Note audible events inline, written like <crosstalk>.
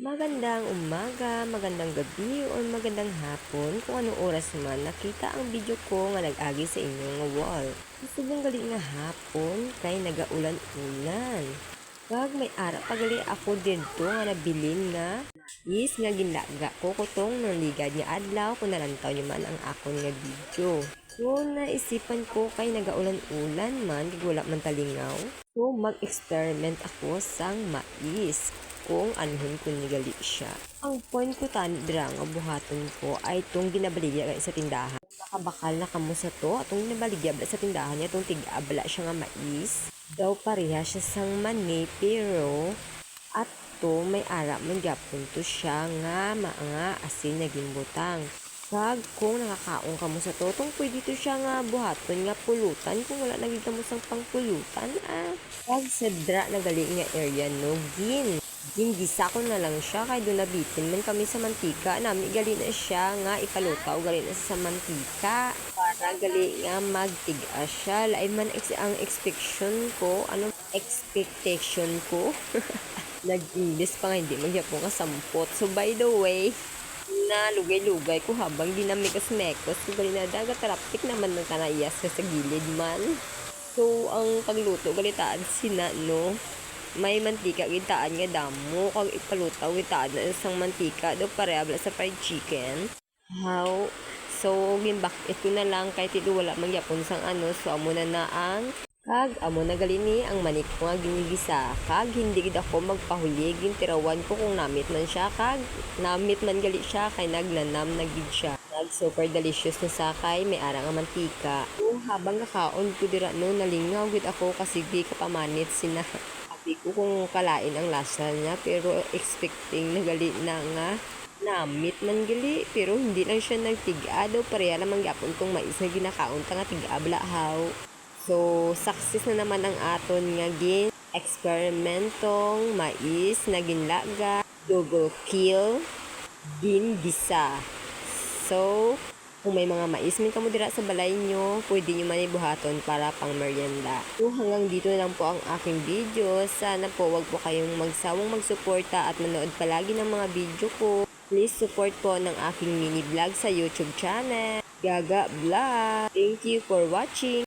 Magandang umaga, magandang gabi, o magandang hapon kung anong oras man nakita ang video ko nga nag-agi sa inyong wall. Subong gali nga hapon kay nagaulan-ulan. Kag may ara pagali ako dito nga nabilin nga is nga ginlaga ko kutong nang ligad nga adlaw kung nalantaw nyo man ang akon nga video. So, naisipan ko kay nagaulan-ulan man, wala man talingaw. So, mag-experiment ako sang mais kung anuhon ko ni gali siya. Ang point ko tani dira nga buhaton ko ay itong ginabaligya sa tindahan. Nakabakal na kamo sa to, atong ginabaligya sa tindahan niya, itong tig-abla siya nga mais. Daw pareha siya sang mani, pero at to may ara man gyapon to siya nga mga asin na gimbutang. Kag kung nakakaon ka mo sa to, tong pwede to siya nga buhaton nga pulutan kung wala nagita mo sang pangpulutan ah. Kag sa dra na gali nga area no, gin. Gingisa ko na lang siya kay doon nabitin man kami sa mantika. Nami gali na siya nga ipalutaw gali na sa mantika. Para gali nga magtiga siya. Lain man ex ang expectation ko. Ano expectation ko? <laughs> Nag-English pa nga hindi magyapon ka sampot. So by the way, na lugay-lugay ko habang di na mekos-mekos. So gali na dagat traffic naman ng kanayas ka sa gilid man. So ang pagluto galitaan sina no may mantika gitaan nga damo kag ipalutaw gitaan na isang mantika do pareha sa fried chicken. How so gimbak ito na lang kay tilo wala man gyapon sang ano so amo na na ang kag amo na galini ang manik ko nga ginigisa. Kag hindi gid ako magpahuli gintirawan ko kung namit man siya kag namit man gali siya kay naglanam na gid siya. Nag super delicious na sakay may ara nga mantika. So, habang kakaon ko dira no nalingaw gid ako kasi di ka pamanit sina sabi ko kung kalain ang lasa niya pero expecting na gali na nga namit man gali pero hindi lang siya nagtiga daw pareha naman gyapon tong mais nga ginakaon nga tiga blahaw so success na naman ang aton nga gin experimentong mais na ginlaga double kill gin gisa so kung may mga mais min kamo dira sa balay nyo, pwede nyo man ibuhaton para pang merienda. So hanggang dito lang po ang aking video. Sana po wag po kayong magsawang magsuporta at manood palagi ng mga video ko. Please support po ng aking mini vlog sa YouTube channel. Gaga Vlog. Thank you for watching.